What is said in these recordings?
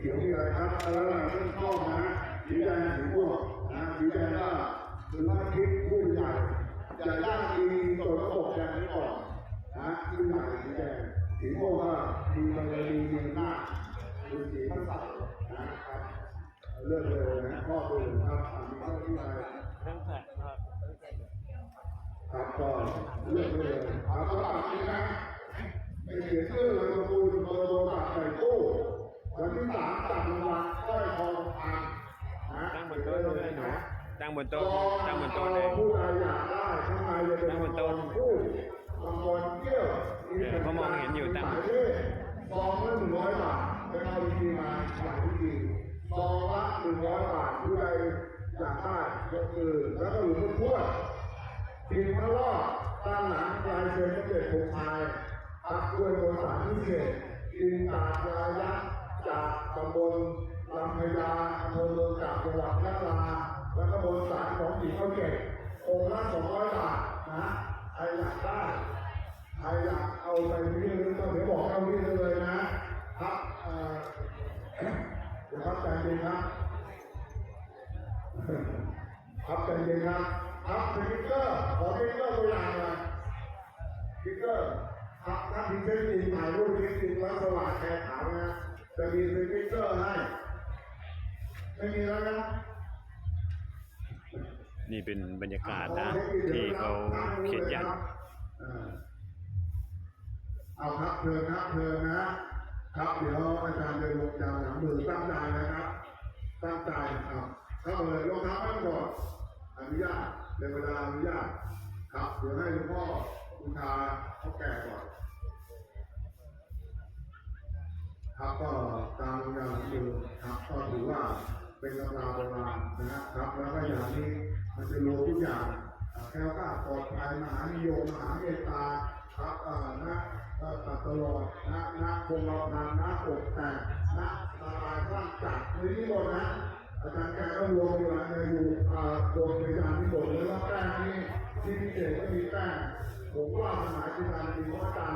เขียวที่อะไรครับเออเรื่องข้อนะสีแดงสีม่วงนะสีแดงก็คือว่าคิดผู้ใหญ่จะย่างดีตัวระบบแดงนี้ก่อนนะผู้ใหญ่สีแดงสีม่วงก็มีบารมีมีหน้าดูสีพระสัตว์นะครับเลือกเลยนะข้อดูครับมีข้อที่อะไรเครื่องแผลครับครับก็เลือกเลยเอากระดาษนี้นะไปเขียนชื่อเลยมาดูเบอร์โทรศัพท์ใส่ตู้วันที่สามจับรางวัลก้อยทองคำนะ ตั้งบนโต๊ะเลยหนู ตั้งบนโต๊ะตั้งบนโต๊ะเลยผู้ใดอยากได้ข้างในจะเป็นตั้งบนโต๊ะผู้รางวัลเกี้ยวเออเขามองเห็นอยู่ตั้งหมายเลขซองละหนึ่งร้อยบาทเป็นเอาดีๆมาหลายวิธีซองละหนึ่งร้อยบาทผู้ใดอยากได้ยกมือแล้วก็หลุมพวดพิมพ์พระรอดด้านหลังลายเซ็นเด็จคงชายอักด้วยโบราณพิเศษอินตาลายยักษ์จากตำบลลำพญาอำเภอเมืองจากจังหวัดยะลา แล้วก็บนสายของหญิงเขาเก็บองค์ละสองร้อยบาทนะใครอยากได้ใครอยากเอาไปที่นึงก็เดี๋ยวบอกเจ้าที่เลยนะครับเดี๋ยวครับใจเย็นครับครับใจเย็นครับครับสติ๊กเกอร์ขอสติ๊กเกอร์ตัวอย่างน่อยสติ๊กเกอร์ครับถ้าพิมพ์เป็นจริงถ่ายรูปจริงๆแล้วสว่างแค่ขาวนะจะมีสติ๊กเกอร์ให้ไม่มีแล้วนะ นี่เป็นบรรยากาศนะ ที่เขาเขียนยันเออเอาครับเชิญครับเชิญนะครับเดี๋ยวอาจารย์จะลงยากหลังมือตั้งใจนะครับ ตั้งใจครับเข้าเลยรองเท้าบ้างก่อนอนุญาตในเวลาอนุญาตครับเดี๋ยวให้หลวงพ่อ เป็นตำราโบราณนะครับแล้วก็อย่างนี้มันจะรู้ทุกอย่างอ่าแคล้วคลาปลอดภัยมหานิยมมหาเมตตาครับเออนะตัดตลอดนะนะคงเราทานนะอกแตกนะละลายร่างจัดในนี้หมดนะอาจารย์แกก็รวมอยู่ในอยู่อ่ารวมในการที่บอกเลยว่าแป้งนี่ที่พิเศษก็มีแป้งผมว่ามันหมายถึงการมีว่าการ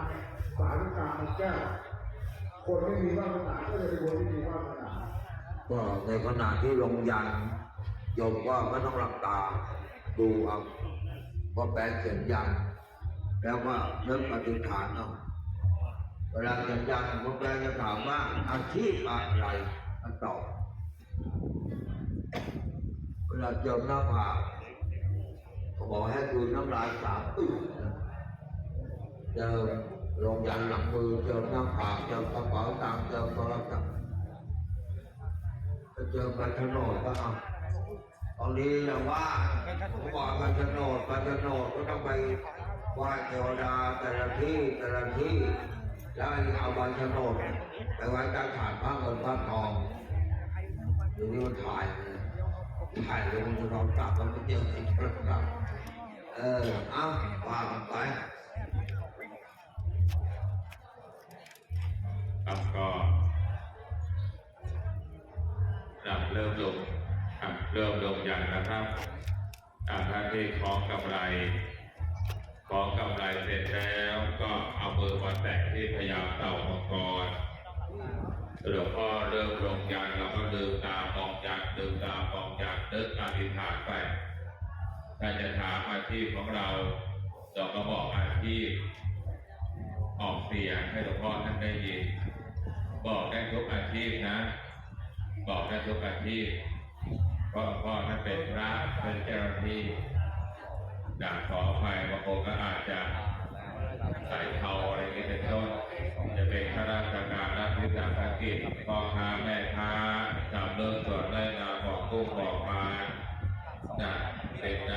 สายการมันแก้คนที่มีวาสนาก็จะเป็นคนที่มีวาสนา ก็ในขณะที่ลงยันโยมก็ไม่ต้องหลับตาดูเอาว่าแปลเขียนยันแล้วก็เริ่มปฏิฐานเอาเวลาเขียนยันพอแปลจะถามว่าอาชีพอะไรมันตอบเวลาเจิมหน้าผากเขาบอกให้ดูน้ำลายสามอึกเจิมลงยันหลังมือเจิมหน้าผากเจิมกระเป๋าตังค์เจิมโทร ศัพท์ไปเจอกันโฉนดก็เอาตอนนี้อย่างว่าก่อนกันโฉนดกันโฉนดก็ต้องไปไหว้เทวดาแต่ละที่แต่ละที่แล้วเอาใบโฉนดไปไว้ใต้ฐานพระเงินพระทองเดี๋ยวนี้มันถ่ายถ่ายลงจะนอนกลับแล้วไม่เจอไอ้โทรศัพท์เออเอาว่ากันไป เริ่มลงเริ่มลงยันนะครับอ่าท่านที่คล้องกำไรคล้องกำไรเสร็จแล้วก็เอามือมาแตะที่พยามเต่ามังกรหลวงพ่อเริ่มลงยันเราก็ลืมตามองยันลืมตามองยันเดินอธิษฐานไปถ้าจะถามอาชีพของเราเราก็บอกอาชีพออกเสียงให้หลวงพ่อท่านได้ยิน บอกได้ทุกอาชีพนะ บอกได้ทุกอาชีพพ่อพ่อท่านเป็นพระเป็นเจ้าที่ด่าขอภัยบางคนก็อาจจะใส่เทาอะไรนี้เป็นต้น จะเป็นข้าราชการรับวิสาหกิจพ่อค้าแม่ค้าทำเรื่องส่วนได้นาบอกกู้บอกมาจะเป็น